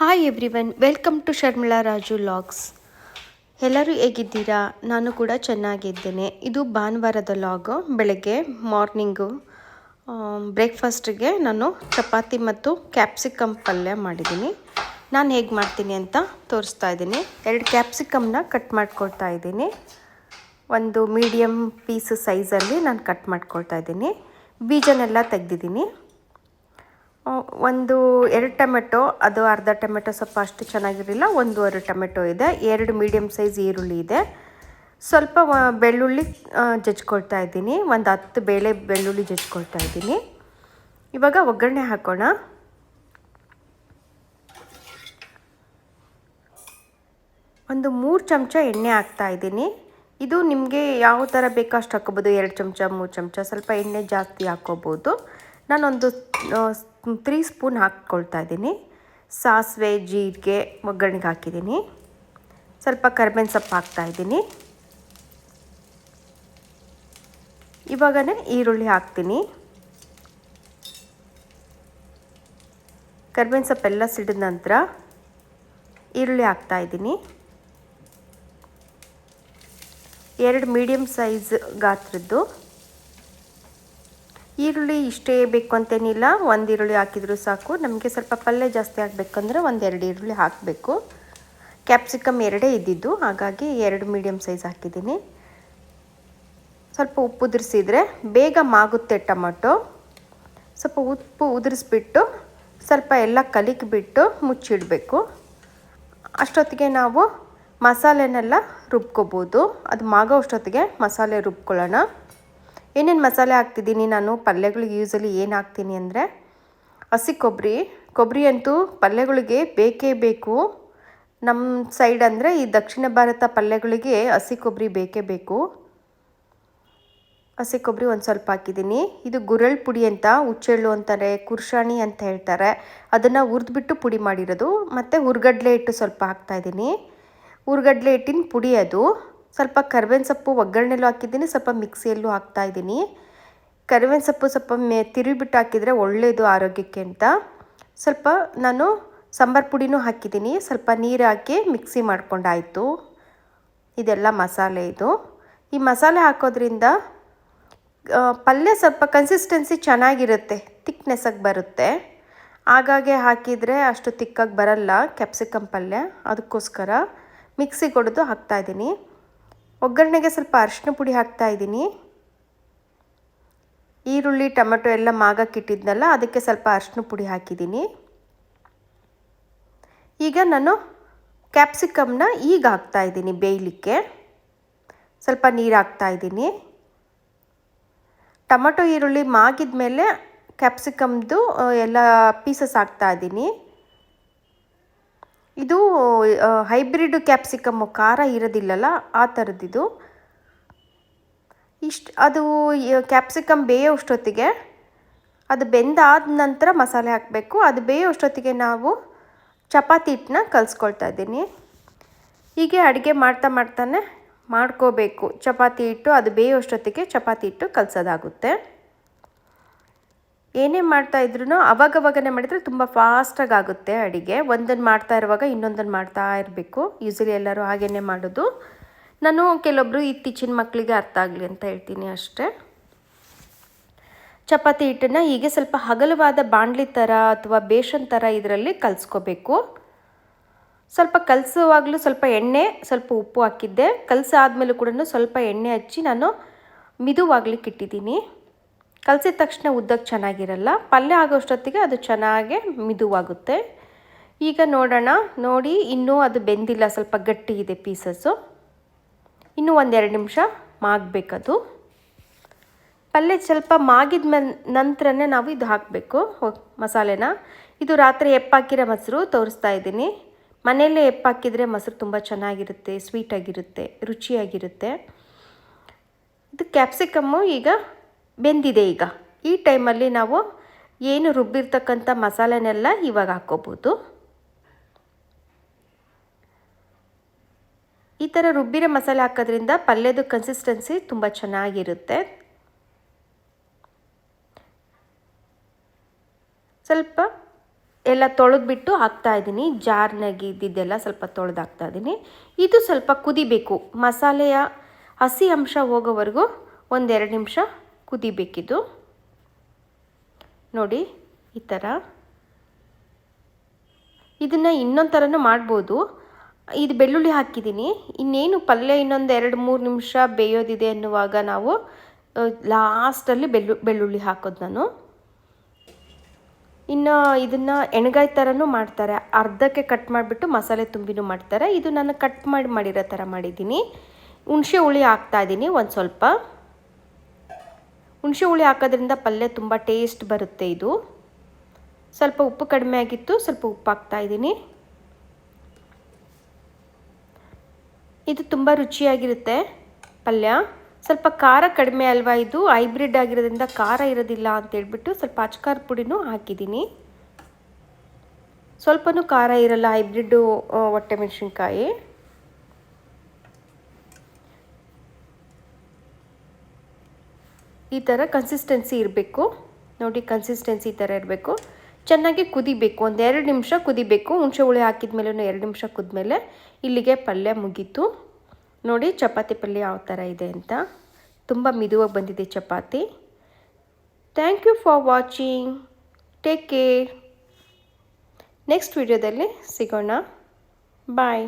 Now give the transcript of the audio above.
Hi everyone welcome to Sharmila Raju logs ಎಲ್ಲರೂ ಹೇಗಿದ್ದೀರಾ? ನಾನು ಕೂಡ ಚೆನ್ನಾಗಿದ್ದೇನೆ. ಇದು ಭಾನುವಾರದ ಲಾಗು ಬೆಳಗ್ಗೆ ಮಾರ್ನಿಂಗು ಬ್ರೇಕ್ಫಾಸ್ಟಿಗೆ ನಾನು ಚಪಾತಿ ಮತ್ತು ಕ್ಯಾಪ್ಸಿಕಮ್ ಪಲ್ಯ ಮಾಡಿದ್ದೀನಿ. ನಾನು ಹೇಗೆ ಮಾಡ್ತೀನಿ ಅಂತ ತೋರಿಸ್ತಾ ಇದ್ದೀನಿ. ಎರಡು ಕ್ಯಾಪ್ಸಿಕಮ್ನ ಕಟ್ ಮಾಡ್ಕೊಳ್ತಾ ಇದ್ದೀನಿ. ಒಂದು ಮೀಡಿಯಮ್ ಪೀಸ್ ಸೈಜಲ್ಲಿ ನಾನು ಕಟ್ ಮಾಡ್ಕೊಳ್ತಾ ಇದ್ದೀನಿ. ಬೀಜನೆಲ್ಲ ತೆಗೆದಿದ್ದೀನಿ. ಒಂದು ಎರಡು ಟೊಮೆಟೊ, ಅದು ಅರ್ಧ ಟೊಮೆಟೊ ಸ್ವಲ್ಪ ಅಷ್ಟು ಚೆನ್ನಾಗಿರಲಿಲ್ಲ, ಒಂದೂವರೆ ಟೊಮೆಟೊ ಇದೆ. ಎರಡು ಮೀಡಿಯಮ್ ಸೈಜ್ ಈರುಳ್ಳಿ ಇದೆ. ಸ್ವಲ್ಪ ಬೆಳ್ಳುಳ್ಳಿ ಜಜ್ಕೊಳ್ತಾ ಇದ್ದೀನಿ. ಒಂದು ಹತ್ತು ಬೇಳೆ ಬೆಳ್ಳುಳ್ಳಿ ಜಜ್ಕೊಳ್ತಾ ಇದ್ದೀನಿ. ಇವಾಗ ಒಗ್ಗರಣೆ ಹಾಕೋಣ. ಒಂದು ಮೂರು ಚಮಚ ಎಣ್ಣೆ ಹಾಕ್ತಾ ಇದ್ದೀನಿ. ಇದು ನಿಮಗೆ ಯಾವ ಥರ ಬೇಕೋ ಅಷ್ಟು ಹಾಕೋಬೋದು ಎರಡು ಚಮಚ, ಮೂರು ಚಮಚ, ಸ್ವಲ್ಪ ಎಣ್ಣೆ ಜಾಸ್ತಿ ಹಾಕೋಬೋದು ನಾನೊಂದು ತ್ರೀ ಸ್ಪೂನ್ ಹಾಕ್ಕೊಳ್ತಾ ಇದ್ದೀನಿ. ಸಾಸಿವೆ, ಜೀರಿಗೆ, ಒಗ್ಗರಣೆಗೆ ಹಾಕಿದ್ದೀನಿ. ಸ್ವಲ್ಪ ಕರ್ಬೇವಿನ ಸೊಪ್ಪು ಹಾಕ್ತಾ ಇದ್ದೀನಿ. ಇವಾಗನೇ ಈರುಳ್ಳಿ ಹಾಕ್ತೀನಿ. ಕರ್ಬೇವಿನ ಸೊಪ್ಪೆಲ್ಲ ಸಿಡಿದ ನಂತರ ಈರುಳ್ಳಿ ಹಾಕ್ತಾ ಇದ್ದೀನಿ. ಎರಡು ಮೀಡಿಯಮ್ ಸೈಜ್ ಗಾತ್ರದ್ದು ಈರುಳ್ಳಿ ಇಷ್ಟೇ ಬೇಕು ಅಂತೇನಿಲ್ಲ, ಒಂದು ಈರುಳ್ಳಿ ಹಾಕಿದರೂ ಸಾಕು. ನಮಗೆ ಸ್ವಲ್ಪ ಪಲ್ಯ ಜಾಸ್ತಿ ಆಗಬೇಕಂದ್ರೆ ಒಂದು ಎರಡು ಈರುಳ್ಳಿ ಹಾಕಬೇಕು. ಕ್ಯಾಪ್ಸಿಕಮ್ ಎರಡೇ ಇದ್ದಿದ್ದು, ಹಾಗಾಗಿ ಎರಡು ಮೀಡಿಯಮ್ ಸೈಜ್ ಹಾಕಿದ್ದೀನಿ. ಸ್ವಲ್ಪ ಉಪ್ಪು ಉದುರಿಸಿದರೆ ಬೇಗ ಮಾಗುತ್ತೆ ಟೊಮೊಟೊ. ಸ್ವಲ್ಪ ಉಪ್ಪು ಉದುರಿಸ್ಬಿಟ್ಟು, ಸ್ವಲ್ಪ ಎಲ್ಲ ಕಲಿಕಿಬಿಟ್ಟು ಮುಚ್ಚಿಡಬೇಕು. ಅಷ್ಟೊತ್ತಿಗೆ ನಾವು ಮಸಾಲೆನೆಲ್ಲ ರುಬ್ಕೋಬೋದು. ಅದು ಮಾಗೋ ಅಷ್ಟೊತ್ತಿಗೆ ಮಸಾಲೆ ರುಬ್ಕೊಳ್ಳೋಣ. ಏನೇನು ಮಸಾಲೆ ಹಾಕ್ತಿದ್ದೀನಿ ನಾನು? ಪಲ್ಯಗಳಿಗೆ ಯೂಸಲಿ ಏನು ಹಾಕ್ತೀನಿ ಅಂದರೆ? ಹಸಿ ಕೊಬ್ಬರಿ ಕೊಬ್ಬರಿ ಅಂತೂ ಪಲ್ಯಗಳಿಗೆ ಬೇಕೇ ಬೇಕು. ನಮ್ಮ ಸೈಡ್ ಅಂದರೆ ಈ ದಕ್ಷಿಣ ಭಾರತ ಪಲ್ಯಗಳಿಗೆ ಹಸಿ ಕೊಬ್ಬರಿ ಬೇಕೇ ಬೇಕು. ಹಸಿ ಕೊಬ್ಬರಿ ಒಂದು ಸ್ವಲ್ಪ ಹಾಕಿದ್ದೀನಿ. ಇದು ಗುರಳ್ ಪುಡಿ ಅಂತ, ಹುಚ್ಚೆಳ್ಳು ಅಂತಾರೆ ಕುರ್ಷಾಣಿ ಅಂತ ಹೇಳ್ತಾರೆ. ಅದನ್ನು ಹುರಿದ್ಬಿಟ್ಟು ಪುಡಿ ಮಾಡಿರೋದು. ಮತ್ತು ಹುರ್ಗಡ್ಲೆ ಹಿಟ್ಟು ಸ್ವಲ್ಪ ಹಾಕ್ತಾಯಿದ್ದೀನಿ ಹುರ್ಗಡ್ಲೆ ಹಿಟ್ಟಿನ ಪುಡಿ ಅದು. ಸ್ವಲ್ಪ ಕರ್ಬೇವಿನ ಸೊಪ್ಪು ಒಗ್ಗರಣೆಲ್ಲೂ ಹಾಕಿದ್ದೀನಿ, ಸ್ವಲ್ಪ ಮಿಕ್ಸಿಯಲ್ಲೂ ಹಾಕ್ತಾ ಇದ್ದೀನಿ. ಕರಿಬೇವಿನ ಸೊಪ್ಪು ಸ್ವಲ್ಪ ಮೇ ತಿರುವಿಬಿಟ್ಟು ಹಾಕಿದರೆ ಒಳ್ಳೆಯದು ಆರೋಗ್ಯಕ್ಕೆ ಅಂತ. ಸ್ವಲ್ಪ ನಾನು ಸಾಂಬಾರು ಪುಡಿನೂ ಹಾಕಿದ್ದೀನಿ, ಸ್ವಲ್ಪ ನೀರು ಹಾಕಿ ಮಿಕ್ಸಿ ಮಾಡ್ಕೊಂಡಾಯಿತು. ಇದೆಲ್ಲ ಮಸಾಲೆ ಇದು. ಈ ಮಸಾಲೆ ಹಾಕೋದ್ರಿಂದ ಪಲ್ಯ ಸ್ವಲ್ಪ ಕನ್ಸಿಸ್ಟೆನ್ಸಿ ಚೆನ್ನಾಗಿರುತ್ತೆ ತಿಕ್ನೆಸ್ಸಾಗಿ ಬರುತ್ತೆ. ಆಗಾಗೆ ಹಾಕಿದರೆ ಅಷ್ಟು ತಿಕ್ಕಾಗಿ ಬರಲ್ಲ ಕ್ಯಾಪ್ಸಿಕಮ್ ಪಲ್ಯ. ಅದಕ್ಕೋಸ್ಕರ ಮಿಕ್ಸಿಗೆ ಹೊಡೆದು ಹಾಕ್ತಾಯಿದ್ದೀನಿ ಒಗ್ಗರಣೆಗೆ ಸ್ವಲ್ಪ ಅರಿಶಿನ ಪುಡಿ ಹಾಕ್ತಾ ಇದ್ದೀನಿ. ಈರುಳ್ಳಿ, ಟೊಮೆಟೊ ಎಲ್ಲ ಮಾಗಕ್ಕಿಟ್ಟಿದ್ನಲ್ಲ, ಅದಕ್ಕೆ ಸ್ವಲ್ಪ ಅರಿಶಿನ ಪುಡಿ ಹಾಕಿದ್ದೀನಿ. ಈಗ ನಾನು ಕ್ಯಾಪ್ಸಿಕಮ್ನ ಈಗ ಹಾಕ್ತಾ ಇದ್ದೀನಿ ಬೇಯಲಿಕ್ಕೆ. ಸ್ವಲ್ಪ ನೀರು ಹಾಕ್ತಾ ಇದ್ದೀನಿ. ಟೊಮಟೊ, ಈರುಳ್ಳಿ ಮಾಗಿದ ಮೇಲೆ ಕ್ಯಾಪ್ಸಿಕಮ್ದು ಎಲ್ಲ ಪೀಸಸ್ ಹಾಕ್ತಾ ಇದ್ದೀನಿ. ಇದು ಹೈಬ್ರಿಡ್ ಕ್ಯಾಪ್ಸಿಕಮ್ಮು ಖಾರ ಇರೋದಿಲ್ಲಲ್ಲ, ಆ ಥರದ್ದಿದು. ಇಷ್ಟು, ಅದು ಕ್ಯಾಪ್ಸಿಕಮ್ ಬೇಯೋಷ್ಟೊತ್ತಿಗೆ ಅದು ಬೆಂದಾದ ನಂತರ ಮಸಾಲೆ ಹಾಕಬೇಕು. ಅದು ಬೇಯೋಷ್ಟೊತ್ತಿಗೆ ನಾವು ಚಪಾತಿ ಹಿಟ್ಟನ್ನ ಕಲಿಸ್ಕೊಳ್ತಾ ಇದ್ದೀನಿ. ಹೀಗೆ ಅಡುಗೆ ಮಾಡ್ತಾ ಮಾಡ್ತಾನೆ ಮಾಡ್ಕೋಬೇಕು. ಚಪಾತಿ ಹಿಟ್ಟು, ಅದು ಬೇಯೋಷ್ಟೊತ್ತಿಗೆ ಚಪಾತಿ ಹಿಟ್ಟು ಕಲಸೋದಾಗುತ್ತೆ. ಏನೇ ಮಾಡ್ತಾ ಇದ್ರೂ ಅವಾಗವಾಗನೇ ಮಾಡಿದರೆ ತುಂಬ ಫಾಸ್ಟಾಗಿ ಆಗುತ್ತೆ ಅಡುಗೆ. ಒಂದನ್ನು ಮಾಡ್ತಾ ಇರುವಾಗ ಇನ್ನೊಂದನ್ನು ಮಾಡ್ತಾ ಇರಬೇಕು. ಯೂಸಲಿ ಎಲ್ಲರೂ ಹಾಗೇ ಮಾಡೋದು. ನಾನು ಕೆಲವೊಬ್ಬರು ಇತ್ತೀಚಿನ ಮಕ್ಕಳಿಗೆ ಅರ್ಥ ಆಗಲಿ ಅಂತ ಹೇಳ್ತೀನಿ ಅಷ್ಟೇ. ಚಪಾತಿ ಹಿಟ್ಟನ್ನು ಹೀಗೆ ಸ್ವಲ್ಪ ಹಗಲವಾದ ಬಾಣಲಿ ಥರ ಅಥವಾ ಬೇಷನ್ ಥರ ಇದರಲ್ಲಿ ಕಲಿಸ್ಕೋಬೇಕು. ಸ್ವಲ್ಪ ಕಲಸುವಾಗಲೂ ಸ್ವಲ್ಪ ಎಣ್ಣೆ, ಸ್ವಲ್ಪ ಉಪ್ಪು ಹಾಕಿದ್ದೆ. ಕಲಸಾದ್ಮೇಲೂ ಕೂಡ ಸ್ವಲ್ಪ ಎಣ್ಣೆ ಹಚ್ಚಿ ನಾನು ಮಿದುವಾಗ್ಲಿಕ್ಕೆ ಇಟ್ಟಿದ್ದೀನಿ. ಕಲಸಿದ ತಕ್ಷಣ ಉದ್ದಕ್ಕೆ ಚೆನ್ನಾಗಿರಲ್ಲ. ಪಲ್ಯ ಆಗೋಷ್ಟೊತ್ತಿಗೆ ಅದು ಚೆನ್ನಾಗೆ ಮಿದುವಾಗುತ್ತೆ. ಈಗ ನೋಡೋಣ. ನೋಡಿ, ಇನ್ನೂ ಅದು ಬೆಂದಿಲ್ಲ. ಸ್ವಲ್ಪ ಗಟ್ಟಿ ಇದೆ ಪೀಸಸ್ಸು ಇನ್ನೂ ಒಂದೆರಡು ನಿಮಿಷ ಮಾಗಬೇಕದು. ಪಲ್ಯ ಸ್ವಲ್ಪ ಮಾಗಿದ ಮೇಲೆ ನಂತರನೇ ನಾವು ಇದು ಹಾಕಬೇಕು. ಮಸಾಲೆನ. ಇದು ರಾತ್ರಿ ಎಪ್ಪಾಕಿರೋ ಮೊಸರು ತೋರಿಸ್ತಾ ಇದ್ದೀನಿ. ಮನೆಯಲ್ಲೇ ಎಪ್ಪಾಕಿದರೆ ಮೊಸರು ತುಂಬ ಚೆನ್ನಾಗಿರುತ್ತೆ ಸ್ವೀಟಾಗಿರುತ್ತೆ ರುಚಿಯಾಗಿರುತ್ತೆ. ಇದು ಕ್ಯಾಪ್ಸಿಕಮ್ಮು ಈಗ ಬೆಂದಿದೆ ಈಗ. ಈ ಟೈಮಲ್ಲಿ ನಾವು ಏನು ರುಬ್ಬಿರ್ತಕ್ಕಂಥ ಮಸಾಲೆನೆಲ್ಲ ಇವಾಗ ಹಾಕ್ಕೋಬೋದು. ಈ ಥರ ರುಬ್ಬಿರೋ ಮಸಾಲೆ ಹಾಕೋದ್ರಿಂದ ಪಲ್ಯದ ಕನ್ಸಿಸ್ಟೆನ್ಸಿ ತುಂಬ ಚೆನ್ನಾಗಿರುತ್ತೆ. ಸ್ವಲ್ಪ ಎಲ್ಲ ತೊಳೆದ್ಬಿಟ್ಟು ಹಾಕ್ತಾ ಇದ್ದೀನಿ. ಜಾರ್ನಾಗಿ ಇದ್ದಿದ್ದೆಲ್ಲ ಸ್ವಲ್ಪ ತೊಳೆದು ಹಾಕ್ತಾ ಇದ್ದೀನಿ. ಇದು ಸ್ವಲ್ಪ ಕುದಿಬೇಕು. ಮಸಾಲೆಯ ಹಸಿ ಅಂಶ ಹೋಗೋವರೆಗೂ ಒಂದೆರಡು ನಿಮಿಷ ಕುದಿಬೇಕಿದು. ನೋಡಿ, ಈ ಥರ ಇದನ್ನು ಇನ್ನೊಂದು ಥರನೂ ಮಾಡ್ಬೋದು. ಇದು ಬೆಳ್ಳುಳ್ಳಿ ಹಾಕಿದ್ದೀನಿ. ಇನ್ನೇನು ಪಲ್ಯ ಇನ್ನೊಂದು ಎರಡು, ಮೂರು ನಿಮಿಷ ಬೇಯೋದಿದೆ ಅನ್ನುವಾಗ ನಾವು ಲಾಸ್ಟಲ್ಲಿ ಬೆಳ್ಳು, ಬೆಳ್ಳುಳ್ಳಿ ಹಾಕೋದು ನಾನು. ಇನ್ನು ಇದನ್ನು ಎಣ್ಗಾಯಿ ಥರನೂ ಮಾಡ್ತಾರೆ. ಅರ್ಧಕ್ಕೆ ಕಟ್ ಮಾಡಿಬಿಟ್ಟು ಮಸಾಲೆ ತುಂಬಿನೂ ಮಾಡ್ತಾರೆ. ಇದು ನಾನು ಕಟ್ ಮಾಡಿ ಮಾಡಿರೋ ಥರ ಮಾಡಿದ್ದೀನಿ. ಹುಣಸೆ ಹುಳಿ ಹಾಕ್ತಾ ಇದ್ದೀನಿ ಒಂದು ಸ್ವಲ್ಪ. ಹುಣಸೆ ಹುಳಿ ಹಾಕೋದ್ರಿಂದ ಪಲ್ಯ ತುಂಬ ಟೇಸ್ಟ್ ಬರುತ್ತೆ ಇದು. ಸ್ವಲ್ಪ ಉಪ್ಪು ಕಡಿಮೆ ಆಗಿತ್ತು, ಸ್ವಲ್ಪ ಉಪ್ಪು ಹಾಕ್ತಾ ಇದ್ದೀನಿ. ಇದು ತುಂಬ ರುಚಿಯಾಗಿರುತ್ತೆ ಪಲ್ಯ. ಸ್ವಲ್ಪ ಖಾರ ಕಡಿಮೆ ಅಲ್ವಾ ಇದು? ಹೈಬ್ರಿಡ್ ಆಗಿರೋದ್ರಿಂದ ಖಾರ ಇರೋದಿಲ್ಲ ಅಂತ ಹೇಳ್ಬಿಟ್ಟು ಸ್ವಲ್ಪ ಅಚ್ಕಾರ ಪುಡಿನೂ ಹಾಕಿದ್ದೀನಿ. ಸ್ವಲ್ಪನೂ ಖಾರ ಇರಲ್ಲ ಹೈಬ್ರಿಡ್ಡು ಹೊಟ್ಟೆ ಮೆಣಸಿನ್ಕಾಯಿ. ಈ ಥರ ಕನ್ಸಿಸ್ಟೆನ್ಸಿ ಇರಬೇಕು. ನೋಡಿ ಕನ್ಸಿಸ್ಟೆನ್ಸಿ ಈ ಥರ ಇರಬೇಕು. ಚೆನ್ನಾಗಿ ಕುದಿಬೇಕು. ಒಂದು ಎರಡು ನಿಮಿಷ ಕುದಿಬೇಕು. ಹುಣಸೆ ಹುಳಿ ಹಾಕಿದ ಮೇಲೂ ಎರಡು ನಿಮಿಷ ಕುದ್ಮೇಲೆ ಇಲ್ಲಿಗೆ ಪಲ್ಯ ಮುಗೀತು. ನೋಡಿ ಚಪಾತಿ ಪಲ್ಯ ಯಾವ ಥರ ಇದೆ ಅಂತ. ತುಂಬ ಮಿದುವಾಗಿ ಬಂದಿದೆ chapati. Thank you for watching take care next ವಿಡಿಯೋದಲ್ಲಿ ಸಿಗೋಣ. ಬಾಯ್